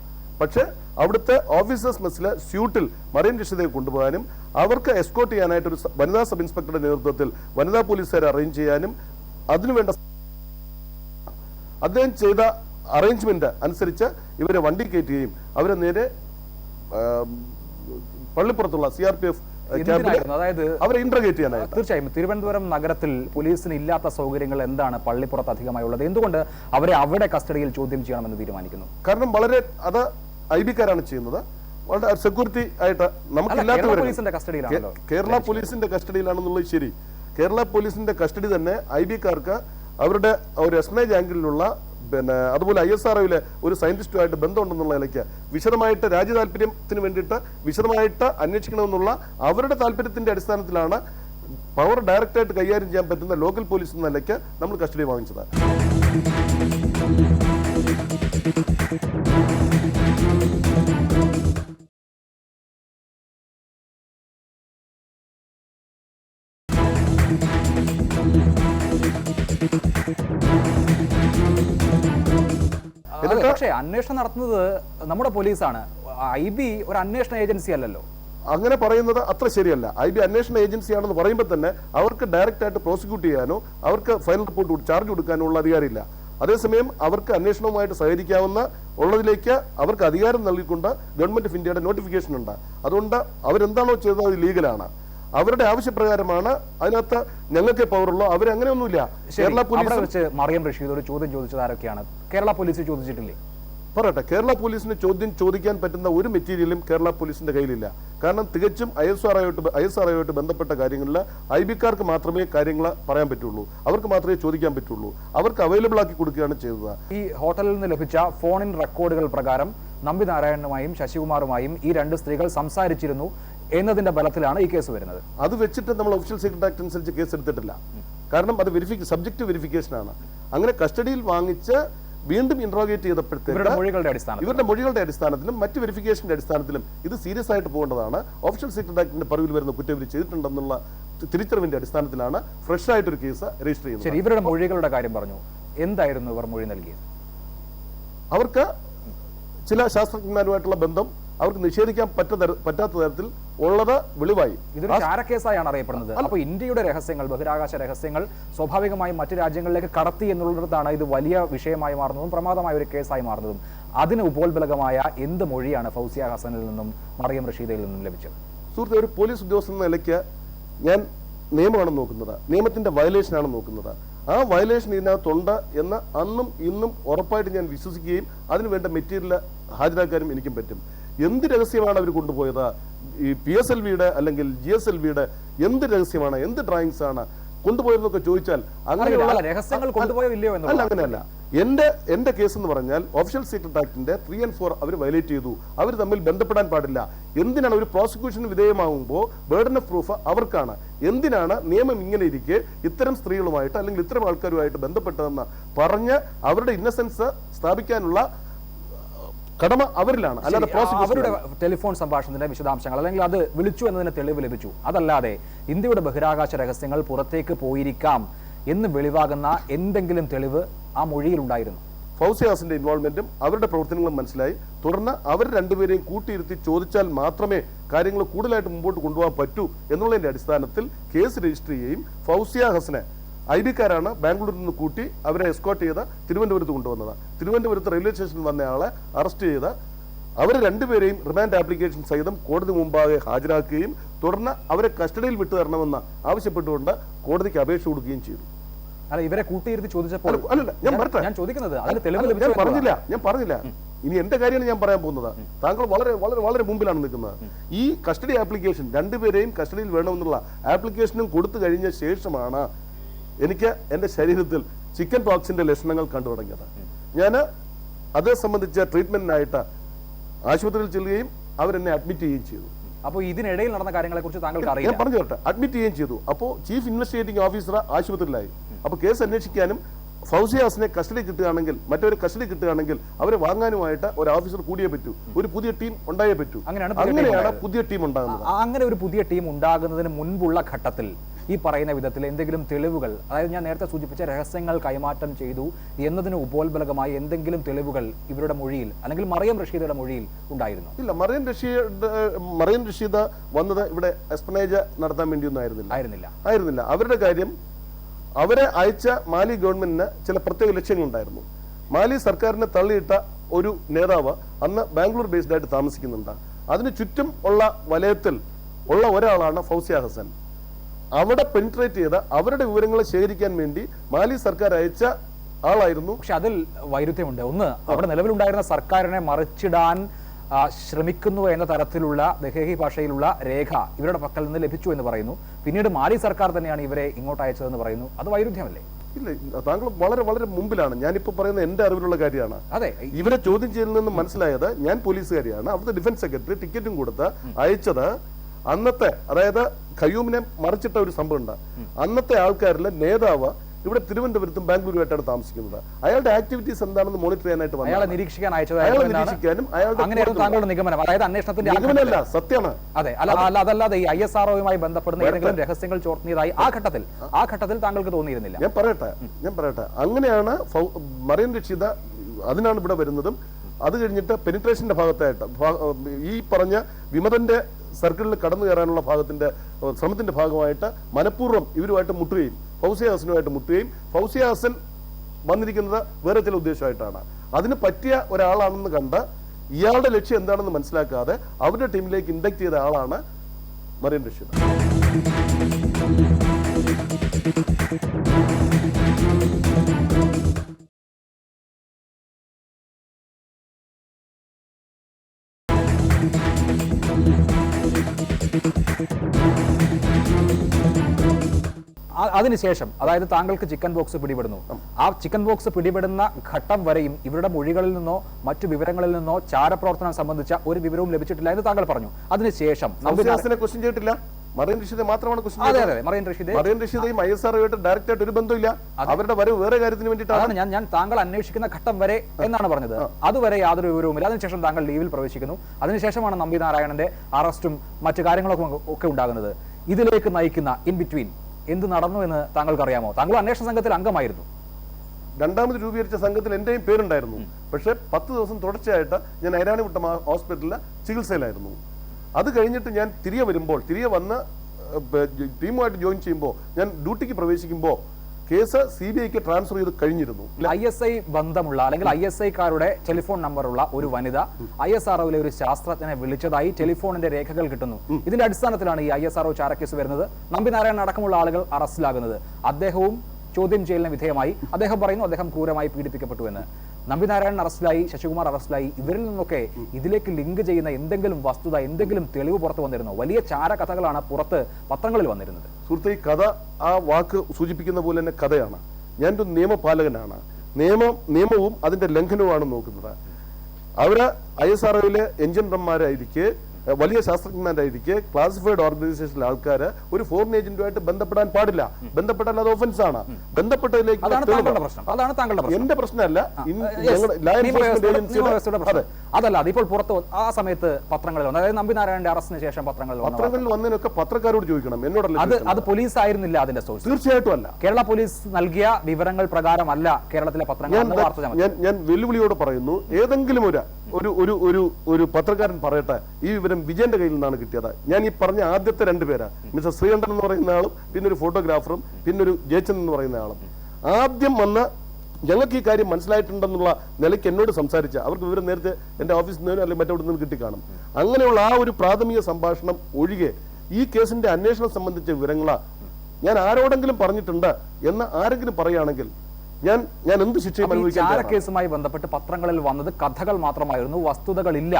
പക്ഷെ അവിടുത്തെ ഓഫീസേഴ്സ് മെസ്സിലെ സ്യൂട്ടിൽ മറിയൻ രക്ഷിതയെ കൊണ്ടുപോകാനും അവർക്ക് എസ്കോർട്ട് ചെയ്യാനായിട്ട് ഒരു വനിതാ സബ് ഇൻസ്പെക്ടറുടെ നേതൃത്വത്തിൽ വനിതാ പോലീസുകാരെ അറേഞ്ച് ചെയ്യാനും അതിനുവേണ്ട അദ്ദേഹം ചെയ്ത അറേഞ്ച്മെന്റ് അനുസരിച്ച് ഇവരെ വണ്ടി കയറ്റുകയും അവരെ നേരെ പള്ളിപ്പുറത്തുള്ള സി ആർ പി എഫ് അതായത് അവരെ ഇന്റർഗേറ്റ് ചെയ്യാനായിട്ട്. തീർച്ചയായും തിരുവനന്തപുരം നഗരത്തിൽ പോലീസിന് ഇല്ലാത്ത സൗകര്യങ്ങൾ എന്താണ് പള്ളിപ്പുറത്ത് അധികമായുള്ളത്? എന്തുകൊണ്ട് അവരെ അവിടെ കസ്റ്റഡിയിൽ ചോദ്യം ചെയ്യണമെന്ന് തീരുമാനിക്കുന്നു? കാരണം വളരെ അത് ഐ ബിക്കാരാണ് ചെയ്യുന്നത്. വളരെ സെക്യൂരിറ്റി ആയിട്ട് നമുക്കില്ലാത്തവർ പോലീസിന്റെ കേരള പോലീസിന്റെ കസ്റ്റഡിയിലാണെന്നുള്ളത് ശരി. കേരള പോലീസിന്റെ കസ്റ്റഡി തന്നെ ഐ ബിക്കാർക്ക് അവരുടെ ഒരു എസ്മേജ് ആംഗിളിലുള്ള പിന്നെ അതുപോലെ ഐ എസ് ആർ ഒയിലെ ഒരു സയന്റിസ്റ്റുമായിട്ട് ബന്ധമുണ്ടെന്നുള്ള നിലയ്ക്ക് വിശദമായിട്ട് രാജ്യ താല്പര്യത്തിന് വേണ്ടിയിട്ട് വിശദമായിട്ട് അന്വേഷിക്കണമെന്നുള്ള അവരുടെ താല്പര്യത്തിന്റെ അടിസ്ഥാനത്തിലാണ് പവർ ഡയറക്റ്റായിട്ട് കൈകാര്യം ചെയ്യാൻ പറ്റുന്ന ലോക്കൽ പോലീസ് എന്ന നിലയ്ക്ക് നമ്മൾ കസ്റ്റഡി വാങ്ങിച്ചത്. പക്ഷേ അന്വേഷണം നടത്തുന്നത് നമ്മുടെ പോലീസാണ്. ഐ ബി ഒരു അന്വേഷണ ഏജൻസി അല്ലല്ലോ. അങ്ങനെ പറയുന്നത് അത്ര ശരിയല്ല. ഐ ബി അന്വേഷണ ഏജൻസിയാണെന്ന് പറയുമ്പോൾ തന്നെ അവർക്ക് ഡയറക്റ്റ് ആയിട്ട് പ്രോസിക്യൂട്ട് ചെയ്യാനോ അവർക്ക് ഫൈനൽ റിപ്പോർട്ട് ചാർജ് കൊടുക്കാനോ ഉള്ള അധികാരമില്ല. അതേസമയം അവർക്ക് അന്വേഷണവുമായിട്ട് സഹകരിക്കാവുന്ന ഉള്ളതിലേക്ക് അവർക്ക് അധികാരം നൽകിക്കൊണ്ട് ഗവൺമെന്റ് ഓഫ് ഇന്ത്യയുടെ നോട്ടിഫിക്കേഷൻ ഉണ്ട്. അതുകൊണ്ട് അവരെന്താണോ ചെയ്തത് അത് ലീഗലാണ് അവരുടെ ആവശ്യപ്രകാരമാണ് അതിനകത്ത് ഞങ്ങൾക്ക് പവറുള്ളൂ അവരങ്ങനെയൊന്നുമില്ല. കേരള പോലീസ് മറിയം റഷീദ് ഒരു ചോദ്യം ചോദിച്ചത് ആരൊക്കെയാണ്? കേരള പോലീസ് ചോദിച്ചിട്ടില്ലേ? പറയട്ടെ കേരള പോലീസിന് ചോദ്യം ചോദിക്കാൻ പറ്റുന്ന ഒരു മെറ്റീരിയലും കേരള പോലീസിന്റെ കയ്യിലില്ല. കാരണം തികച്ചും I S R I S R ഐയോട്ട് ബന്ധപ്പെട്ട കാര്യങ്ങളിൽ ഐ ബിക്കാർക്ക് മാത്രമേ കാര്യങ്ങൾ പറയാൻ പറ്റുള്ളൂ. അവർക്ക് മാത്രമേ ചോദിക്കാൻ പറ്റുള്ളൂ. അവർക്ക് അവൈലബിൾ ആക്കി കൊടുക്കുകയാണ് ചെയ്തത്. ഈ ഹോട്ടലിൽ നിന്ന് ലഭിച്ച ഫോണിൻ റെക്കോർഡുകൾ പ്രകാരം നമ്പി നാരായണനുമായും ശശികുമാറുമായും ഈ രണ്ട് സ്ത്രീകൾ സംസാരിച്ചിരുന്നു എന്നതിന്റെ ബലത്തിലാണ് ഈ കേസ് വരുന്നത്. അത് വെച്ചിട്ട് നമ്മൾ ഒഫീഷ്യൽ സീക്രട്ട് ആക്ട് അനുസരിച്ച് കേസ് എടുത്തിട്ടില്ല. കാരണം അത് വെരിഫിക്ക സബ്ജക്ട് വെരിഫിക്കേഷൻ ആണ്. അങ്ങനെ കസ്റ്റഡിയിൽ വാങ്ങിച്ച് വീണ്ടും ഇൻട്രോഗേറ്റ് ചെയ്തപ്പോഴത്തേക്ക് മൊഴികളുടെ അടിസ്ഥാനത്തിൽ ഇവരുടെ മൊഴികളുടെ അടിസ്ഥാനത്തിലും മറ്റ് വെരിഫിക്കേഷന്റെ അടിസ്ഥാനത്തിലും ഇത് സീരിയസ് ആയിട്ട് പോകേണ്ടതാണ്. ഒഫീഷ്യൽ സീക്രട്ട് ആക്ടിന്റെ പറവിൽ വരുന്ന കുറ്റം ഇവർ ചെയ്തിട്ടുണ്ടെന്നുള്ള തിരിച്ചറിവിന്റെ അടിസ്ഥാനത്തിലാണ് ഫ്രഷ് ആയിട്ടൊരു കേസ് രജിസ്റ്റർ ചെയ്യുന്നത്. ഇവരുടെ മൊഴികളുടെ കാര്യം പറഞ്ഞു. എന്തായിരുന്നു ഇവർ മൊഴി നൽകിയത്? അവർക്ക് ചില ശാസ്ത്രജ്ഞന്മാരുമായിട്ടുള്ള ബന്ധം അവർക്ക് നിഷേധിക്കാൻ പറ്റാത്ത തരത്തിൽ ഉള്ളത് വെളിവായി. ഇതൊരു ചാരക്കേസായാണ് അറിയപ്പെടുന്നത്. അപ്പോൾ ഇന്ത്യയുടെ രഹസ്യങ്ങൾ ബഹിരാകാശ രഹസ്യങ്ങൾ സ്വാഭാവികമായും മറ്റു രാജ്യങ്ങളിലേക്ക് കടത്തി എന്നുള്ളതാണ് ഇത് വലിയ വിഷയമായി മാറുന്നതും പ്രമാദമായ ഒരു കേസായി മാറുന്നതും. അതിന് ഉപോത്ബലകമായ എന്ത് മൊഴിയാണ് ഫൗസിയ ഹസനിൽ നിന്നും മറിയം റഷീദയിൽ നിന്നും ലഭിച്ചത്? സുഹൃത്തെ ഒരു പോലീസ് ഉദ്യോഗസ്ഥൻ എന്ന നിലയ്ക്ക് ഞാൻ നിയമമാണ് നോക്കുന്നത്. നിയമത്തിന്റെ വയലേഷൻ ആണ് നോക്കുന്നത്. ആ വയലേഷൻ ഇതിനകത്തുണ്ട് എന്ന് അന്നും ഇന്നും ഉറപ്പായിട്ട് ഞാൻ വിശ്വസിക്കുകയും അതിനുവേണ്ട മെറ്റീരിയൽ ഹാജരാക്കാനും എനിക്കും പറ്റും. എന്ത് രഹസ്യമാണ് അവർ കൊണ്ടുപോയത്? ഈ പി എസ് എൽ വിയുടെ അല്ലെങ്കിൽ ജി എസ് എൽ വിയുടെ എന്ത് രഹസ്യമാണ്? എന്ത് ഡ്രോയിങ്സ് ആണ് കൊണ്ടുപോയതെന്നൊക്കെ ചോദിച്ചാൽ അങ്ങനെയുള്ള രഹസ്യങ്ങൾ കൊണ്ടുപോയോ ഇല്ലയോ അല്ല അങ്ങനെയല്ല. എന്റെ എന്റെ കേസ് എന്ന് പറഞ്ഞാൽ ഒഫീഷ്യൽ സീക്രട്ട് ആക്ടിന്റെ ത്രീ ആൻഡ് ഫോർ അവർ വയലേറ്റ് ചെയ്തു. അവർ തമ്മിൽ ബന്ധപ്പെടാൻ പാടില്ല. എന്തിനാണ് ഒരു പ്രോസിക്യൂഷന് വിധേയമാകുമ്പോൾ ബേർഡൻ ഓഫ് പ്രൂഫ് അവർക്കാണ്. എന്തിനാണ് നിയമം ഇങ്ങനെ ഇരിക്കെ ഇത്തരം സ്ത്രീകളുമായിട്ട് അല്ലെങ്കിൽ ഇത്തരം ആൾക്കാരുമായിട്ട് ബന്ധപ്പെട്ടതെന്ന് പറഞ്ഞ് അവരുടെ ഇന്നസെൻസ് സ്ഥാപിക്കാനുള്ള കടമ അവരിലാണ്. അല്ലാതെ അവരുടെ ടെലിഫോൺ സംഭാഷണത്തിന്റെ വിശദാംശങ്ങൾ അല്ലെങ്കിൽ അത് വിളിച്ചു എന്നതിന് തെളിവ് ലഭിച്ചു. അതല്ലാതെ ഇന്ത്യയുടെ ബഹിരാകാശ രഹസ്യങ്ങൾ പുറത്തേക്ക് പോയിരിക്കാം എന്ന് വെളിവാകുന്ന എന്തെങ്കിലും തെളിവ് ആ മൊഴിയിൽ ഉണ്ടായിരുന്നു. ഫൗസിയാസിന്റെ ഇൻവോൾവ്മെന്റും അവരുടെ പ്രവർത്തനങ്ങളും മനസ്സിലായി. തുടർന്ന് അവർ രണ്ടുപേരെയും കൂട്ടിയിരുത്തി ചോദിച്ചാൽ മാത്രമേ കാര്യങ്ങൾ കൂടുതലായിട്ട് മുമ്പോട്ട് കൊണ്ടുപോകാൻ പറ്റൂ എന്നുള്ളതിന്റെ അടിസ്ഥാനത്തിൽ കേസ് രജിസ്റ്റർ ചെയ്യുകയും ഫൗസിയ ഹസനെ ഐ ബിക്കാരാണ് ബാംഗ്ലൂരിൽ നിന്ന് കൂട്ടി അവരെ എസ്കോട്ട് ചെയ്ത് തിരുവനന്തപുരത്ത് കൊണ്ടുവന്നത്. തിരുവനന്തപുരത്ത് റെയിൽവേ സ്റ്റേഷനിൽ വന്നയാളെ അറസ്റ്റ് ചെയ്ത് അവർ രണ്ടുപേരെയും റിമാൻഡ് ആപ്ലിക്കേഷൻ സഹിതം കോടതി മുമ്പാകെ ഹാജരാക്കുകയും തുടർന്ന് അവരെ കസ്റ്റഡിയിൽ വിട്ടു തരണമെന്ന് ആവശ്യപ്പെട്ടുകൊണ്ട് കോടതിക്ക് അപേക്ഷ കൊടുക്കുകയും ചെയ്തു. അല്ല ഇവരെ കൂട്ടിയിരുത്തി ചോദിച്ചപ്പോൾ അല്ല, അല്ലല്ല, ഞാൻ. ഞാൻ ചോദിക്കുന്നത് അതിന് തെളിവ് ഞാൻ പറഞ്ഞില്ല ഞാൻ പറഞ്ഞില്ല. ഇനി എന്റെ കാര്യമാണ് ഞാൻ പറയാൻ പോകുന്നത്. താങ്കൾ വളരെ വളരെ വളരെ മുമ്പിലാണ് നിൽക്കുന്നത്. ഈ കസ്റ്റഡി ആപ്ലിക്കേഷൻ രണ്ടുപേരെയും കസ്റ്റഡിയിൽ വേണമെന്നുള്ള ആപ്ലിക്കേഷനും കൊടുത്തു കഴിഞ്ഞ ശേഷമാണ് എനിക്ക് എന്റെ ശരീരത്തിൽ ചിക്കൻ പോക്സിന്റെ ലക്ഷണങ്ങൾ കണ്ടു തുടങ്ങിയത് ഞാൻ അതേ സംബന്ധിച്ച ട്രീറ്റ്മെന്റിനായിട്ട് ആശുപത്രിയിൽ ചെല്ലുകയും അവരെന്നെ അഡ്മിറ്റ് ചെയ്യുകയും ചെയ്തു. അപ്പോൾ ഇതിനിടയിൽ നടന്ന കാര്യങ്ങളെ കുറിച്ച് താങ്കൾക്ക് ഞാൻ അറിയില്ല? പറഞ്ഞു തരട്ടെ അഡ്മിറ്റ് ചെയ്യുകയും ചെയ്തു. അപ്പോൾ ചീഫ് ഇൻവെസ്റ്റിഗേറ്റിംഗ് ഓഫീസർ ആശുപത്രിയിലായി. അപ്പോൾ കേസ് അന്വേഷിക്കാനും ഫൗസിയാസിനെ കസ്റ്റഡി കിട്ടുകയാണെങ്കിൽ മറ്റൊരു കസ്റ്റഡി കിട്ടുകയാണെങ്കിൽ അവരെ വാങ്ങാനുമായിട്ട് ഒരു ഓഫീസർ കൂടിയേ പറ്റൂ. ഒരു പുതിയ ടീം ഉണ്ടായേ പറ്റൂ. അങ്ങനെയാണ് അങ്ങനെയാണ് പുതിയ ടീം ഉണ്ടാകുന്നത്. അങ്ങനെ ഒരു പുതിയ ടീം ഉണ്ടാകുന്നതിന് മുൻപുള്ള ഘട്ടത്തിൽ ഈ പറയുന്ന വിധത്തിൽ എന്തെങ്കിലും തെളിവുകൾ അതായത് ഞാൻ നേരത്തെ സൂചിപ്പിച്ച രഹസ്യങ്ങൾ കൈമാറ്റം ചെയ്തു എന്നതിന് ഉപോത്ബലകമായി എന്തെങ്കിലും തെളിവുകൾ ഇവരുടെ മൊഴിയിൽ അല്ലെങ്കിൽ മറിയം റഷീദയുടെ മൊഴിയിൽ ഉണ്ടായിരുന്നു? ഇല്ല മറിയം റഷീദ് മറിയം റഷീദ് വന്നത് ഇവിടെ എക്സ്പ്ലനേജ് നടത്താൻ വേണ്ടിയൊന്നും ആയിരുന്നില്ല. ആയിരുന്നില്ല. ആയിരുന്നില്ല. അവരുടെ കാര്യം അവരെ അയച്ച മാലി ഗവൺമെന്റിന് ചില പ്രത്യേക ലക്ഷ്യങ്ങൾ ഉണ്ടായിരുന്നു മാലി സർക്കാരിനെ തള്ളിയിട്ട ഒരു നേതാവ് അന്ന് ബാംഗ്ലൂർ ബേസ്ഡ് ആയിട്ട് താമസിക്കുന്നുണ്ട്. അതിന് ചുറ്റും ഉള്ള വലയത്തിൽ ഉള്ള ഒരാളാണ് ഫൗസിയ ഹസൻ. അവിടെ പെൻട്രേറ്റ് ചെയ്ത അവരുടെ വിവരങ്ങൾ ശേഖരിക്കാൻ വേണ്ടി മാലി സർക്കാർ അയച്ച ആളായിരുന്നു. പക്ഷെ അതിൽ വൈരുദ്ധ്യമുണ്ട്. ഒന്ന് അവിടെ നിലവിലുണ്ടായിരുന്ന സർക്കാരിനെ മറിച്ചിടാൻ ശ്രമിക്കുന്നു എന്ന തരത്തിലുള്ള ദഹേഹി ഭാഷയിലുള്ള രേഖ ഇവരുടെ പക്കൽ നിന്ന് ലഭിച്ചു എന്ന് പറയുന്നു. പിന്നീട് മാലി സർക്കാർ തന്നെയാണ് ഇവരെ ഇങ്ങോട്ട് അയച്ചതെന്ന് പറയുന്നു. അത് വൈരുദ്ധ്യമല്ലേ? ഇല്ല താങ്കൾ വളരെ വളരെ മുമ്പിലാണ്. ഞാനിപ്പോ പറയുന്ന എന്റെ അറിവിലുള്ള കാര്യമാണ്. അതെ. ഇവരെ ചോദ്യം ചെയ്യലിൽ നിന്ന് മനസ്സിലായത് ഞാൻ പോലീസുകാരിയാണ്. അവിടുത്തെ ഡിഫൻസ് സെക്രട്ടറി ടിക്കറ്റും കൊടുത്ത് അയച്ചത് അന്നത്തെ അതായത് ഖയ്യൂമിനെ മറിച്ചിട്ട ഒരു സംഭവം ഉണ്ട്. അന്നത്തെ ആൾക്കാരിലെ നേതാവ് ഇവിടെ തിരുവനന്തപുരത്തും ബാംഗ്ലൂരുമായിട്ടാണ് താമസിക്കുന്നത്. അയാളുടെ ആക്ടിവിറ്റീസ് എന്താണെന്ന് മോണിറ്റർ ചെയ്യാനായിട്ട് അയാളെ നിരീക്ഷിക്കാൻ അയാളെ നിരീക്ഷിക്കാനും അയാളുടെ താങ്കളുടെ നിഗമനം. അതായത് അന്വേഷണത്തിന്റെ നിഗമനമല്ല സത്യമാണ്. അതെ അല്ല അതല്ലാതെ ഈ ഐ എസ് ആർഒയുമായി ബന്ധപ്പെടുന്ന ഏതെങ്കിലും രഹസ്യങ്ങൾ ചോർത്തിയതായി ആ ഘട്ടത്തിൽ ആ ഘട്ടത്തിൽ താങ്കൾക്ക് തോന്നിയിരുന്നില്ല. ഞാൻ പറയട്ടെ ഞാൻ പറയട്ടെ. അങ്ങനെയാണ് മറിയൻ രക്ഷിത അതിനാണ് ഇവിടെ വരുന്നതും അത് കഴിഞ്ഞിട്ട് പെനിട്രേഷന്റെ ഭാഗത്തായിട്ട് ഈ പറഞ്ഞ വിമതന്റെ സർക്കിളിൽ കടന്നു കയറാനുള്ള ഭാഗത്തിന്റെ ശ്രമത്തിന്റെ ഭാഗമായിട്ട് മനഃപൂർവം ഇവരുമായിട്ട് മുട്ടുകയും ഫൗസിയ ഹസനുമായിട്ട് മുട്ടുകയും ഫൗസിയ ഹസൻ വന്നിരിക്കുന്നത് വേറെ ചില ഉദ്ദേശമായിട്ടാണ്. അതിന് പറ്റിയ ഒരാളാണെന്ന് കണ്ട് ഇയാളുടെ ലക്ഷ്യം എന്താണെന്ന് മനസ്സിലാക്കാതെ അവരുടെ ടീമിലേക്ക് ഇൻഡക്ട് ചെയ്ത ആളാണ് മറിയൻ റഷീദ്. അതിനുശേഷം അതായത് താങ്കൾക്ക് ചിക്കൻ ബോക്സ് പിടിപെടുന്നു. ആ ചിക്കൻ ബോക്സ് പിടിപെടുന്ന ഘട്ടം വരെയും ഇവരുടെ മൊഴികളിൽ നിന്നോ മറ്റു വിവരങ്ങളിൽ നിന്നോ ചാരപ്രവർത്തനം സംബന്ധിച്ച ഒരു വിവരവും ലഭിച്ചിട്ടില്ല എന്ന് താങ്കൾ പറഞ്ഞു. അതിനുശേഷം ക്വസ്റ്റ്യൻ ചെയ്തിട്ടില്ല. മറിയൻ റഷീദെ മാത്രമാണ് മറിയൻ റഷീദയും ഐ എസ് ആറുമായിട്ട് ഡയറക്റ്റ് ആയിട്ട് ഒരു ബന്ധമില്ല അവരുടെ വരവ് വേറെ കാര്യത്തിന് വേണ്ടിയിട്ടാണ്. ഞാൻ ഞാൻ താങ്കൾ അന്വേഷിക്കുന്ന ഘട്ടം വരെ എന്നാണ് പറഞ്ഞത്. അതുവരെ യാതൊരു വിവരവുമില്ല. അതിനുശേഷം താങ്കൾ ലീവിൽ പ്രവേശിക്കുന്നു. അതിനുശേഷമാണ് നമ്പി നാരായണന്റെ അറസ്റ്റും മറ്റു കാര്യങ്ങളൊക്കെ ഒക്കെ ഉണ്ടാകുന്നത്. ഇതിലേക്ക് നയിക്കുന്ന ഇൻ ബിറ്റ്വീൻ എന്ത് നടന്നു എന്ന് താങ്കൾക്കറിയാമോ? താങ്കൾ അന്വേഷണ സംഘത്തിൽ അംഗമായിരുന്നു. രണ്ടാമത് രൂപീകരിച്ച സംഘത്തിൽ എന്റെയും പേരുണ്ടായിരുന്നു. പക്ഷെ പത്ത് ദിവസം തുടർച്ചയായിട്ട് ഞാൻ ഹോസ്പിറ്റലിലെ ഹോസ്പിറ്റലിൽ ചികിത്സയിലായിരുന്നു. അത് കഴിഞ്ഞിട്ട് ഞാൻ തിരികെ വരുമ്പോൾ തിരികെ വന്ന് ടീമുമായിട്ട് ജോയിൻ ചെയ്യുമ്പോൾ ഞാൻ ഡ്യൂട്ടിക്ക് പ്രവേശിക്കുമ്പോൾ കേസ് സി ബി ഐക്ക് ട്രാൻസ്ഫർ ചെയ്ത് കഴിഞ്ഞിരുന്നു. ഐ എസ് ഐ ബന്ധമുള്ള അല്ലെങ്കിൽ ഐ എസ് ഐക്കാരുടെ ടെലിഫോൺ നമ്പറുള്ള ഒരു വനിത ഐ എസ് ആർ ഒരു ശാസ്ത്രജ്ഞനെ വിളിച്ചതായി ടെലിഫോണിന്റെ രേഖകൾ കിട്ടുന്നു. ഇതിന്റെ അടിസ്ഥാനത്തിലാണ് ഈ ഐ എസ് ആർ ചാരക്കേസ് വരുന്നത്. നമ്പിനാരായണൻ അടക്കമുള്ള ആളുകൾ അറസ്റ്റിലാകുന്നത്. അദ്ദേഹവും ചോദ്യം ചെയ്യലിന് വിധേയമായി. അദ്ദേഹം പറയുന്നു അദ്ദേഹം ക്രൂരമായി പീഡിപ്പിക്കപ്പെട്ടു എന്ന്. നമ്പിനാരായണൻ അറസ്റ്റിലായി ശശികുമാർ അറസ്റ്റിലായി. ഇവരിൽ നിന്നൊക്കെ ഇതിലേക്ക് ലിങ്ക് ചെയ്യുന്ന എന്തെങ്കിലും വസ്തുത എന്തെങ്കിലും തെളിവ് പുറത്തു വന്നിരുന്നു? വലിയ ചാരകഥകളാണ് പുറത്ത് പത്രങ്ങളിൽ വന്നിരുന്നത്. സുഹൃത്തെ ഈ കഥ ആ വാക്ക് സൂചിപ്പിക്കുന്ന പോലെ തന്നെ കഥയാണ്. ഞാനൊരു നിയമപാലകനാണ്. നിയമം നിയമവും അതിന്റെ ലംഘനവുമാണ് നോക്കുന്നത്. അവർ ഐ എസ് ആർ ഒയിലെ എഞ്ചിനീയർമാരായിരിക്കെ വലിയ ശാസ്ത്രജ്ഞന്മാരായിരിക്കെ ക്ലാസിഫൈഡ് ഓർഗനൈസേഷനിലെ ആൾക്കാർ ഒരു ഫോറിൻ ഏജന്റുമായിട്ട് ബന്ധപ്പെടാൻ പാടില്ല. ബന്ധപ്പെട്ടാൽ അത് ഒഫൻസ് ആണ്. ബന്ധപ്പെട്ടതിലേക്ക് അതാണ്. താങ്കളുടെ എന്റെ പ്രശ്നമല്ല. അതല്ല അതിപ്പോൾ പുറത്ത് ആ സമയത്ത് പത്രങ്ങളിൽ വന്നു അതായത് നമ്പിനാരായണന്റെ അറസ്റ്റിന് ശേഷം പത്രങ്ങളിൽ. പത്രങ്ങളിൽ വന്നതിനൊക്കെ പത്രക്കാരോട് ചോദിക്കണം. എന്നോടല്ല അത് അത് പോലീസ് ആയിരുന്നില്ല അതിന്റെ സോഴ്സ് തീർച്ചയായിട്ടും അല്ല. കേരള പോലീസ് നൽകിയ വിവരങ്ങൾ പ്രകാരമല്ല കേരളത്തിലെ പത്രങ്ങൾ ഞാൻ വെല്ലുവിളിയോട് പറയുന്നു. ഏതെങ്കിലും ഒരു ഒരു ഒരു ഒരു ഒരു പത്രക്കാരൻ പറയട്ടെ ഈ വിവരം വിജയന്റെ കയ്യിൽ നിന്നാണ് കിട്ടിയത്. ഞാൻ ഈ പറഞ്ഞ ആദ്യത്തെ രണ്ടുപേരാ മിസ്റ്റർ ശ്രീകണ്ഠൻ എന്ന് പറയുന്ന ആളും പിന്നെ ഒരു ഫോട്ടോഗ്രാഫറും പിന്നെ ഒരു ജയച്ചൻ എന്ന് പറയുന്ന ആളും. ആദ്യം വന്ന് ഞങ്ങൾക്ക് ഈ കാര്യം മനസ്സിലായിട്ടുണ്ടെന്നുള്ള നിലയ്ക്ക് എന്നോട് സംസാരിച്ച അവർക്ക് വിവരം നേരത്തെ എന്റെ ഓഫീസിൽ നിന്നോ അല്ലെങ്കിൽ മറ്റവിടെ നിന്ന് കിട്ടിക്കാണും അങ്ങനെയുള്ള ആ ഒരു പ്രാഥമിക സംഭാഷണം ഒഴികെ ഈ കേസിന്റെ അന്വേഷണം സംബന്ധിച്ച വിവരങ്ങളാ ഞാൻ ആരോടെങ്കിലും പറഞ്ഞിട്ടുണ്ട് എന്ന് ആരെങ്കിലും പറയുകയാണെങ്കിൽ ഞാൻ ഞാൻ എന്ത് ശിക്ഷയും അനുഭവിക്കാൻ കേസുമായി ബന്ധപ്പെട്ട് പത്രങ്ങളിൽ വന്നത് കഥകൾ മാത്രമായിരുന്നു വസ്തുതകളില്ല.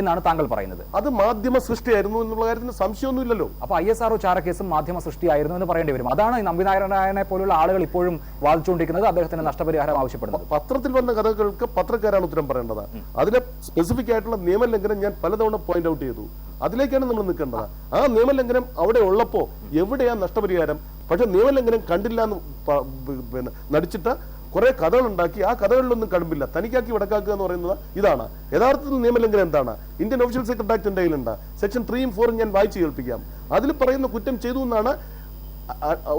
എന്നാണ് താങ്കൾ പറയുന്നത്. അത് മാധ്യമ സൃഷ്ടിയായിരുന്നു എന്നുള്ള കാര്യത്തിന് സംശയമൊന്നുമില്ലല്ലോ. അപ്പൊ ഐ എസ് ആർ ചാരക്കേസും മാധ്യമ സൃഷ്ടിയായിരുന്നു എന്ന് പറയേണ്ടി വരും. അതാണ് നമ്പിനാരായണനെ പോലുള്ള ആളുകൾ ഇപ്പോഴും വാദിച്ചുകൊണ്ടിരിക്കുന്നത് അദ്ദേഹത്തിന് നഷ്ടപരിഹാരം ആവശ്യപ്പെടുന്നത്. പത്രത്തിൽ വന്ന കഥകൾക്ക് പത്രക്കാരാണ് ഉത്തരം പറയേണ്ടത്. അതിലെ സ്പെസിഫിക് ആയിട്ടുള്ള നിയമലംഘനം ഞാൻ പലതവണ പോയിന്റ് ഔട്ട് ചെയ്തു. അതിലേക്കാണ് നമ്മൾ നിൽക്കേണ്ടത്. ആ നിയമലംഘനം അവിടെ ഉള്ളപ്പോ എവിടെയാ നഷ്ടപരിഹാരം? പക്ഷെ നിയമലംഘനം കണ്ടില്ല എന്ന് പിന്നെ നടിച്ചിട്ട് കുറെ കഥകൾ ഉണ്ടാക്കി ആ കഥകളിലൊന്നും കടുമ്പില്ല. തനിക്കാക്കി വടക്കാക്കുക എന്ന് പറയുന്നത് ഇതാണ്. യഥാർത്ഥത്തിൽ നിയമലംഘനം എന്താണ്? ഇന്ത്യൻ ഒഫീഷ്യൽ സെക്രട്ടറി ആക്ട് എന്റെ കയ്യിലുണ്ട്. സെക്ഷൻ ത്രീയും ഫോറും ഞാൻ വായിച്ചു കേൾപ്പിക്കാം. അതിൽ പറയുന്ന കുറ്റം ചെയ്തു എന്നാണ്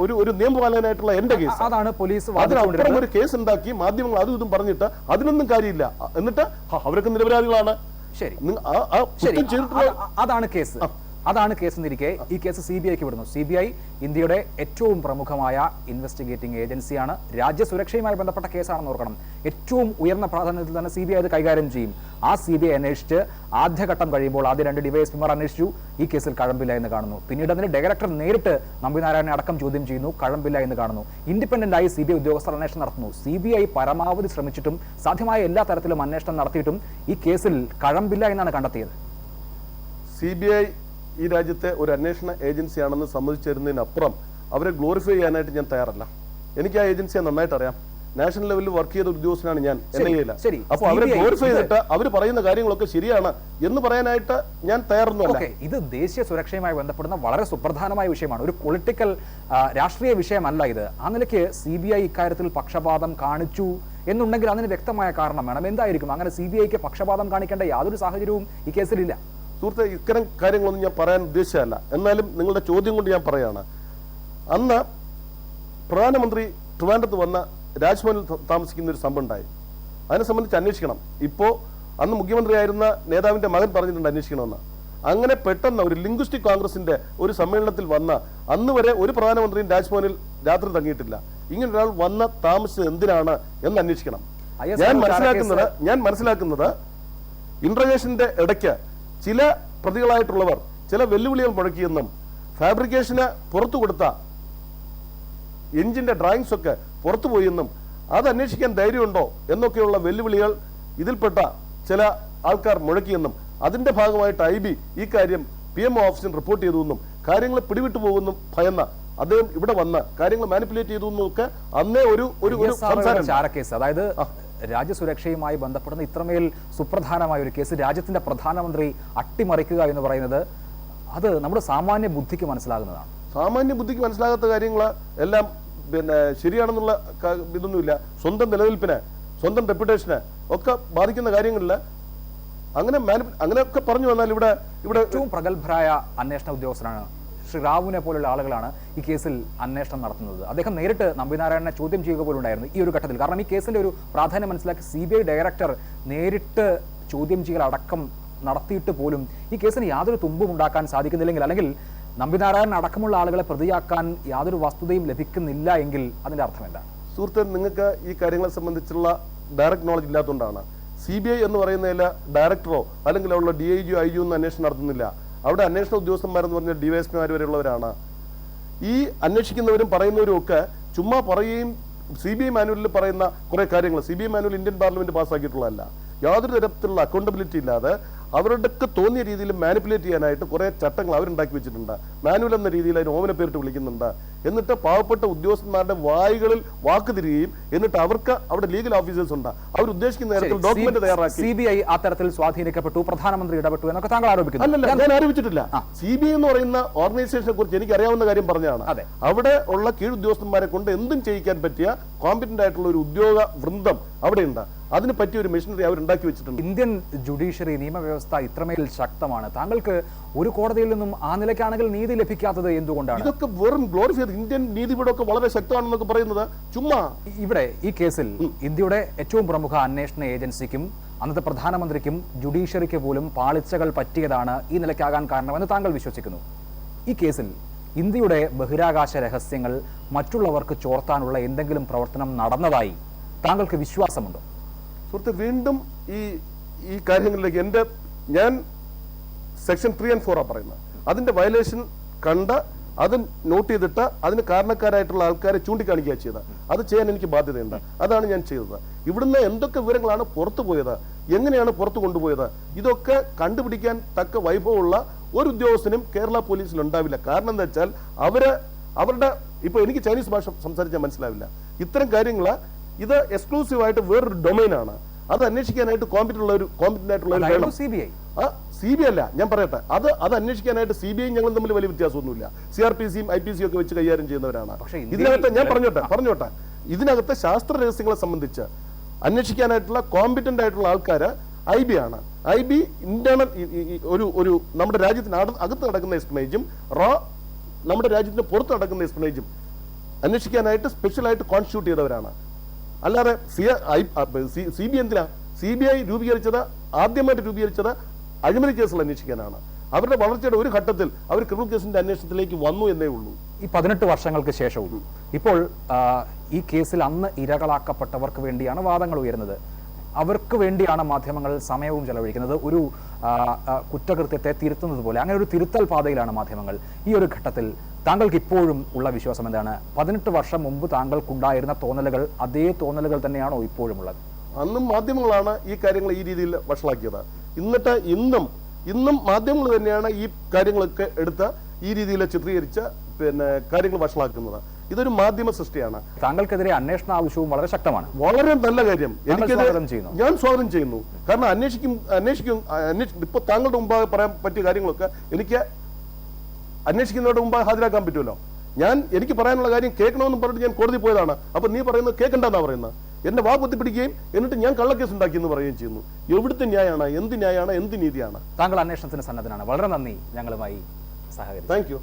ഒരു ഒരു നിയമപാലകനായിട്ടുള്ള എന്റെ കേസ്. അതാണ് പോലീസ് അതിനപ്പുറം ഒരു കേസ് ഉണ്ടാക്കി മാധ്യമങ്ങൾ അതും ഇതും പറഞ്ഞിട്ട് അതിനൊന്നും കാര്യമില്ല. എന്നിട്ട് അവരൊക്കെ നിരപരാധികളാണ്. ശരി. അതാണ് കേസ്. അതാണ് കേസ് എന്നിരിക്കെ ഈ കേസ് സി ബി ഐക്ക് വിടുന്നു. സി ബി ഐ ഇന്ത്യയുടെ ഏറ്റവും പ്രമുഖമായ ഇൻവെസ്റ്റിഗേറ്റിംഗ് ഏജൻസിയാണ് രാജ്യസുരക്ഷയുമായി ബന്ധപ്പെട്ട കേസാണെന്ന് ഓർക്കണം. ഏറ്റവും ഉയർന്ന പ്രാധാന്യത്തിൽ തന്നെ സി ബി ഐ അത് കൈകാര്യം ചെയ്യും. ആ സി ബി ഐ അന്വേഷിച്ച് ആദ്യഘട്ടം കഴിയുമ്പോൾ ആദ്യ രണ്ട് ഡിവൈഎസ്പിമാർ അന്വേഷിച്ചു. ഈ കേസിൽ കഴമ്പില്ല എന്ന് കാണുന്നു. പിന്നീട് അതിന് ഡയറക്ടർ നേരിട്ട് നമ്പിനാരായണനെ അടക്കം ചോദ്യം ചെയ്യുന്നു. കഴമ്പില്ല എന്ന് കാണുന്നു. ഇൻഡിപെൻഡന്റ് ആയി സി ബി ഐ ഉദ്യോഗസ്ഥർ അന്വേഷണം നടത്തുന്നു. സി ബി ഐ പരമാവധി ശ്രമിച്ചിട്ടും സാധ്യമായ എല്ലാ തരത്തിലും അന്വേഷണം നടത്തിയിട്ടും ഈ കേസിൽ കഴമ്പില്ല എന്നാണ് കണ്ടെത്തിയത്. സി ബി ഐ ഈ രാജ്യത്തെ ഒരു അന്വേഷണ ഏജൻസിയാണെന്ന് സമ്മതിച്ചിരുന്നതിനപ്പുറം അവരെ ഗ്ലോറിഫൈ ചെയ്യാനായിട്ട് ഞാൻ തയ്യാറല്ല. എനിക്ക് ആ ഏജൻസിയെ നന്നായിട്ട് അറിയാം. നാഷണൽ ലെവലിൽ വർക്ക് ചെയ്ത ഒരു ഉദ്യോഗസ്ഥനാണ് ഞാൻ എൻ ഐ അപ്പൊ അവരെ ഗ്ലോറിഫൈ ചെയ്തിട്ട് അവർ പറയുന്ന കാര്യങ്ങളൊക്കെ ശരിയാണ് എന്ന് പറയാനായിട്ട് ഞാൻ തയ്യാറൊന്നുമല്ല. ഇത് ദേശീയ സുരക്ഷയുമായി ബന്ധപ്പെടുന്ന വളരെ സുപ്രധാനമായ വിഷയമാണ്. ഒരു പൊളിറ്റിക്കൽ രാഷ്ട്രീയ വിഷയമല്ല ഇത്. ആ നിലയ്ക്ക് സി ബി ഐ ഇക്കാര്യത്തിൽ പക്ഷപാതം കാണിച്ചു എന്നുണ്ടെങ്കിൽ അതിന് വ്യക്തമായ കാരണം വേണം. എന്തായിരിക്കും? അങ്ങനെ സി ബി ഐക്ക് പക്ഷപാതം കാണിക്കേണ്ട യാതൊരു സാഹചര്യവും ഈ കേസിലില്ല. സുഹൃത്തെ ഇത്തരം കാര്യങ്ങളൊന്നും ഞാൻ പറയാൻ ഉദ്ദേശിച്ചതല്ല. എന്നാലും നിങ്ങളുടെ ചോദ്യം കൊണ്ട് ഞാൻ പറയാണ്. അന്ന് പ്രധാനമന്ത്രി ട്രിവാൻഡ്രത്ത് വന്ന രാജ്ഭവനിൽ താമസിക്കുന്ന ഒരു സംഭവം ഉണ്ടായി. അതിനെ സംബന്ധിച്ച് അന്വേഷിക്കണം. ഇപ്പോൾ അന്ന് മുഖ്യമന്ത്രിയായിരുന്ന നേതാവിന്റെ മകൻ പറഞ്ഞിട്ടുണ്ട് അന്വേഷിക്കണമെന്ന്. അങ്ങനെ പെട്ടെന്ന് ഒരു ലിംഗ്വിസ്റ്റിക് കോൺഗ്രസിന്റെ ഒരു സമ്മേളനത്തിൽ വന്ന അന്ന് വരെ ഒരു പ്രധാനമന്ത്രിയും രാജ്ഭവനിൽ രാത്രി തങ്ങിയിട്ടില്ല. ഇങ്ങനെ ഒരാൾ വന്ന താമസിച്ചത് എന്തിനാണ് എന്ന് അന്വേഷിക്കണം. ഞാൻ മനസ്സിലാക്കുന്നത് ഞാൻ മനസ്സിലാക്കുന്നത് ഇന്റർഗേഷന്റെ ഇടയ്ക്ക് ചില പ്രതികളായിട്ടുള്ളവർ ചില വെല്ലുവിളികൾ മുഴക്കിയെന്നും ഫാബ്രിക്കേഷന് പുറത്തു കൊടുത്ത എഞ്ചിന്റെ ഡ്രോയിങ്സ് ഒക്കെ പുറത്തുപോയെന്നും അത് അന്വേഷിക്കാൻ ധൈര്യമുണ്ടോ എന്നൊക്കെയുള്ള വെല്ലുവിളികൾ ഇതിൽപ്പെട്ട ചില ആൾക്കാർ മുഴക്കിയെന്നും അതിന്റെ ഭാഗമായിട്ട് ഐ ബി ഈ കാര്യം പി എം ഓഫീസിന് റിപ്പോർട്ട് ചെയ്തുവെന്നും കാര്യങ്ങൾ പിടിവിട്ടു പോകുന്നു ഭയന്ന അദ്ദേഹം ഇവിടെ വന്ന് കാര്യങ്ങൾ മാനിപ്പുലേറ്റ് ചെയ്തു എന്നൊക്കെ അന്നേ ഒരു ഒരു സംസാരം അതായത് രാജ്യസുരക്ഷയുമായി ബന്ധപ്പെടുന്ന ഇത്രമേൽ സുപ്രധാനമായ ഒരു കേസ് രാജ്യത്തിന്റെ പ്രധാനമന്ത്രി അട്ടിമറിക്കുക എന്ന് പറയുന്നത് അത് നമ്മുടെ സാമാന്യ ബുദ്ധിക്ക് മനസ്സിലാകുന്നതാണ്. സാമാന്യ ബുദ്ധിക്ക് മനസ്സിലാകാത്ത കാര്യങ്ങൾ എല്ലാം പിന്നെ ശരിയാണെന്നുള്ള ഇതൊന്നുമില്ല. സ്വന്തം നിലനിൽപ്പിനെ സ്വന്തം റെപ്യൂട്ടേഷന് ഒക്കെ ബാധിക്കുന്ന കാര്യങ്ങളിൽ അങ്ങനെ അങ്ങനെയൊക്കെ പറഞ്ഞു വന്നാൽ ഇവിടെ ഇവിടെ ഏറ്റവും പ്രഗത്ഭരായ അന്വേഷണ ഉദ്യോഗസ്ഥരാണ് ശ്രീ റാവുവിനെ പോലുള്ള ആളുകളാണ് ഈ കേസിൽ അന്വേഷണം നടത്തുന്നത്. അദ്ദേഹം നേരിട്ട് നമ്പിനാരായണനെ ചോദ്യം ചെയ്യുക പോലും ഉണ്ടായിരുന്നു ഈ ഒരു ഘട്ടത്തിൽ. കാരണം ഈ കേസിന്റെ ഒരു പ്രാധാന്യം മനസ്സിലാക്കി സി ഡയറക്ടർ നേരിട്ട് ചോദ്യം ചെയ്യൽ അടക്കം നടത്തിയിട്ട് പോലും ഈ കേസിന് യാതൊരു തുമ്പും ഉണ്ടാക്കാൻ സാധിക്കുന്നില്ലെങ്കിൽ അല്ലെങ്കിൽ നമ്പിനാരായണൻ അടക്കമുള്ള ആളുകളെ പ്രതിയാക്കാൻ യാതൊരു വസ്തുതയും ലഭിക്കുന്നില്ല എങ്കിൽ അതിന്റെ അർത്ഥം എന്താണ്? സുഹൃത്തെ നിങ്ങൾക്ക് ഈ കാര്യങ്ങളെ സംബന്ധിച്ചുള്ള ഡയറക്ട് നോളജ് ഇല്ലാത്തതുകൊണ്ടാണ്. സി ബി ഐ എന്ന് പറയുന്നതിൽ ഡയറക്ടറോ അല്ലെങ്കിൽ അവിടെ ഡി ഐ ജിയോ ഐ ജിയോ ഒന്നും അന്വേഷണം നടത്തുന്നില്ല. അവിടെ അന്വേഷണ ഉദ്യോഗസ്ഥന്മാരെന്ന് പറഞ്ഞ ഡിവൈഎസ്പിമാർ വരെയുള്ളവരാണ്. ഈ അന്വേഷിക്കുന്നവരും പറയുന്നവരും ഒക്കെ ചുമ്മാ പറയുകയും സി ബി ഐ മാനുവലിൽ പറയുന്ന കുറേ കാര്യങ്ങൾ. C B I manual Indian parliament പാസ്സാക്കിയിട്ടുള്ളതല്ല. യാതൊരു തരത്തിലുള്ള അക്കൗണ്ടബിലിറ്റി ഇല്ലാതെ അവരുടെയൊക്കെ തോന്നിയ രീതിയിൽ മാനിപ്പുലേറ്റ് ചെയ്യാനായിട്ട് കുറേ ചട്ടങ്ങൾ അവരുണ്ടാക്കി വെച്ചിട്ടുണ്ട്. മാനുവൽ എന്ന രീതിയിൽ അതിന് ഓമന പേരിട്ട് വിളിക്കുന്നുണ്ട്. എന്നിട്ട് പാവപ്പെട്ട ഉദ്യോഗസ്ഥന്മാരുടെ വായികളിൽ വാക്ക് തിരികെയും എന്നിട്ട് അവർക്ക് അവിടെ ലീഗൽ ഓഫീസേഴ്സ് ഉണ്ട്. അവർ ഉദ്ദേശിക്കുന്ന നേരത്തിൽ ഡോക്യുമെന്റ് തയ്യാറാക്കി. സി ബി ഐ അത്തരത്തിൽ സ്വാധീനിക്കപ്പെട്ടു പ്രധാനമന്ത്രി ഇടപെട്ടു എന്നൊക്കെ താങ്കൾ ആരോപിക്കുന്നു. അല്ല ഞാൻ ആരോപിച്ചിട്ടില്ല. സി ബി ഐ എന്ന് പറയുന്ന ഓർഗനൈസേഷനെ കുറിച്ച് എനിക്ക് അറിയാവുന്ന കാര്യം പറഞ്ഞതാണ്. അതെ. അവിടെ ഉള്ള കീഴുദ്യോഗസ്ഥന്മാരെ കൊണ്ട് എന്തും ചെയ്യിക്കാൻ പറ്റിയ കോമ്പറ്റന്റ് ആയിട്ടുള്ള ഒരു ഉദ്യോഗ വൃന്ദം അവിടെയുണ്ട് അതിന് പറ്റിയ ഒരു മെഷീനറി അവർ ഉണ്ടാക്കി വെച്ചിട്ടുണ്ട്. ഇന്ത്യൻ ജുഡീഷ്യറി നിയമവ്യവസ്ഥ ഇത്രമേൽ ശക്തമാണ്. താങ്കൾക്ക് ഒരു കോടതിയിൽ നിന്നും ആ നിലയ്ക്കാണെങ്കിൽ നീതി ലഭിക്കാത്തത് എന്തുകൊണ്ടാണ്? ഇതൊക്കെ വെറും ഗ്ലോറിഫൈ ഇന്ത്യൻ നീതിപീഠമൊക്കെ വളരെ ശക്തമാണെന്നൊക്കെ പറയുന്നത് ചുമ്മാ. ഇവിടെ ഈ കേസിൽ ഇന്ത്യയുടെ ഏറ്റവും പ്രമുഖ അന്വേഷണ ഏജൻസിക്കും അന്നത്തെ പ്രധാനമന്ത്രിക്കും ജുഡീഷ്യറിക്ക് പോലും പാളിച്ചകൾ പറ്റിയതാണ് ഈ നിലയ്ക്കാകാൻ കാരണമെന്ന് താങ്കൾ വിശ്വസിക്കുന്നു. ഈ കേസിൽ ഇന്ത്യയുടെ ബഹിരാകാശ രഹസ്യങ്ങൾ മറ്റുള്ളവർക്ക് ചോർത്താനുള്ള എന്തെങ്കിലും പ്രവർത്തനം നടന്നതായി താങ്കൾക്ക് വിശ്വാസമുണ്ടോ? സുഹൃത്ത് വീണ്ടും ഈ ഈ കാര്യങ്ങളിലേക്ക് എന്റെ ഞാൻ സെക്ഷൻ ത്രീ ആൻഡ് ഫോറാണ് പറയുന്നത്. അതിന്റെ വയലേഷൻ കണ്ട് അത് നോട്ട് ചെയ്തിട്ട് അതിന് കാരണക്കാരായിട്ടുള്ള ആൾക്കാരെ ചൂണ്ടിക്കാണിക്കുക ചെയ്തത്. അത് ചെയ്യാൻ എനിക്ക് ബാധ്യതയുണ്ട്. അതാണ് ഞാൻ ചെയ്തത്. ഇവിടുന്ന് എന്തൊക്കെ വിവരങ്ങളാണ് പുറത്തു പോയത്? എങ്ങനെയാണ് പുറത്തു കൊണ്ടുപോയത്? ഇതൊക്കെ കണ്ടുപിടിക്കാൻ തക്ക വൈഭവമുള്ള ഒരു ഉദ്യോഗസ്ഥനും കേരള പോലീസിൽ ഉണ്ടാവില്ല. കാരണം എന്താ വെച്ചാൽ അവർ അവരുടെ ഇപ്പൊ എനിക്ക് ചൈനീസ് ഭാഷ സംസാരിച്ചാൽ മനസ്സിലാവില്ല. ഇത്തരം കാര്യങ്ങൾ ഇത് എക്സ്ക്ലൂസീവ് ആയിട്ട് വേറൊരു ആണ്. അത് അന്വേഷിക്കാനായിട്ട് കോമ്പിറ്റന്റ് ഉള്ള ഒരു കോമ്പിറ്റന്റ് ആയിട്ടുള്ള ഒരു വേണം. സി ബി ഐ ആ സി ബി അല്ല ഞാൻ പറയട്ടെ. അത് അത് അന്വേഷിക്കാനായിട്ട് സി ബി ഐ ഞങ്ങൾ തമ്മിൽ വലിയ വ്യത്യാസമൊന്നുമില്ല. സി ആർ പി സിയും ഐ പി സിയും ഒക്കെ വെച്ച് കൈകാര്യം ചെയ്യുന്നവരാണ്. ഇതിനകത്ത് ഞാൻ പറഞ്ഞോട്ടെ പറഞ്ഞോട്ടെ. ഇതിനകത്ത് ശാസ്ത്ര രഹസ്യങ്ങളെ സംബന്ധിച്ച് അന്വേഷിക്കാനായിട്ടുള്ള കോമ്പിറ്റന്റ് ആയിട്ടുള്ള ആൾക്കാർ ഐ ബി ആണ്. ഐ ബി ഇന്റേണൽ ഒരു ഒരു നമ്മുടെ രാജ്യത്തിന് അകത്ത് നടക്കുന്ന എസ്പിനേജും റോ നമ്മുടെ രാജ്യത്തിന് പുറത്ത് നടക്കുന്ന എസ്പിനേജും അന്വേഷിക്കാനായിട്ട് സ്പെഷ്യലായിട്ട് കോൺസ്റ്റിറ്റ്യൂട്ട് ചെയ്തവരാണ്. അല്ലാതെ സി സി ബി എന്തിനാ? സി ബി ഐ രൂപീകരിച്ചത് ആദ്യമായിട്ട് രൂപീകരിച്ചത് അഴിമതി കേസുകൾ അന്വേഷിക്കാനാണ്. അവരുടെ വളർച്ചയുടെ ഒരു ഘട്ടത്തിൽ അവർ ക്രിമിനൽ കേസിന്റെ അന്വേഷണത്തിലേക്ക് വന്നു എന്നേ ഉള്ളൂ. ഈ പതിനെട്ട് വർഷങ്ങൾക്ക് ശേഷവും ഇപ്പോൾ ഈ കേസിൽ അന്ന് ഇരകളാക്കപ്പെട്ടവർക്ക് വേണ്ടിയാണ് വാദങ്ങൾ ഉയരുന്നത്. അവർക്ക് വേണ്ടിയാണ് മാധ്യമങ്ങൾ സമയവും ചെലവഴിക്കുന്നത്. ഒരു കുറ്റകൃത്യത്തെ തിരുത്തുന്നത് പോലെ അങ്ങനെ ഒരു തിരുത്തൽ പാതയിലാണ് മാധ്യമങ്ങൾ ഈ ഒരു ഘട്ടത്തിൽ താങ്കൾക്ക് ഇപ്പോഴും ഉള്ള വിശ്വാസം എന്താണ്? പതിനെട്ട് വർഷം മുമ്പ് താങ്കൾക്കുണ്ടായിരുന്ന തോന്നലുകൾ അതേ തോന്നലുകൾ തന്നെയാണോ ഇപ്പോഴും ഉള്ളത് അന്നും മാധ്യമങ്ങളാണ് ഈ കാര്യങ്ങൾ ഈ രീതിയിൽ വഷളാക്കിയത്. എന്നിട്ട് ഇന്നും ഇന്നും മാധ്യമങ്ങൾ തന്നെയാണ് ഈ കാര്യങ്ങളൊക്കെ എടുത്ത് ഈ രീതിയിൽ ചിത്രീകരിച്ച് പിന്നെ കാര്യങ്ങൾ വഷളാക്കുന്നത്. ഇതൊരു മാധ്യമ സൃഷ്ടിയാണ്. താങ്കൾക്കെതിരെ അന്വേഷണ ആവശ്യവും വളരെ ശക്തമാണ്. വളരെ നല്ല കാര്യം. എനിക്ക്. ഞാൻ സ്വാഗതം ചെയ്യുന്നു. കാരണം അന്വേഷിക്കും അന്വേഷിക്കും അന്വേഷിക്കും. ഇപ്പൊ താങ്കളുടെ മുമ്പാകെ പറയാൻ പറ്റിയ കാര്യങ്ങളൊക്കെ എനിക്ക് അന്വേഷിക്കുന്നവരുടെ മുമ്പ് ഹാജരാക്കാൻ പറ്റുമല്ലോ. ഞാൻ എനിക്ക് പറയാനുള്ള കാര്യം കേൾക്കണമെന്ന് പറഞ്ഞിട്ട് ഞാൻ കോടതി പോയതാണ്. അപ്പോൾ നീ പറയുന്നത് കേൾക്കണ്ടെന്നാ പറയുന്നത്. എന്നെ വാ കുത്തിപ്പിടിക്കുകയും എന്നിട്ട് ഞാൻ കള്ളക്കേസ് ഉണ്ടാക്കി എന്ന് പറയുകയും ചെയ്യുന്നു. എവിടുത്തെ ന്യായമാണ് എന്ത് ന്യായമാണ് എന്ത് നീതിയാണ്? താങ്കൾ അന്വേഷണത്തിന് സന്നദ്ധനാണ്. വളരെ നന്ദി ഞങ്ങളുമായി സഹകരിച്ചു താങ്ക് യു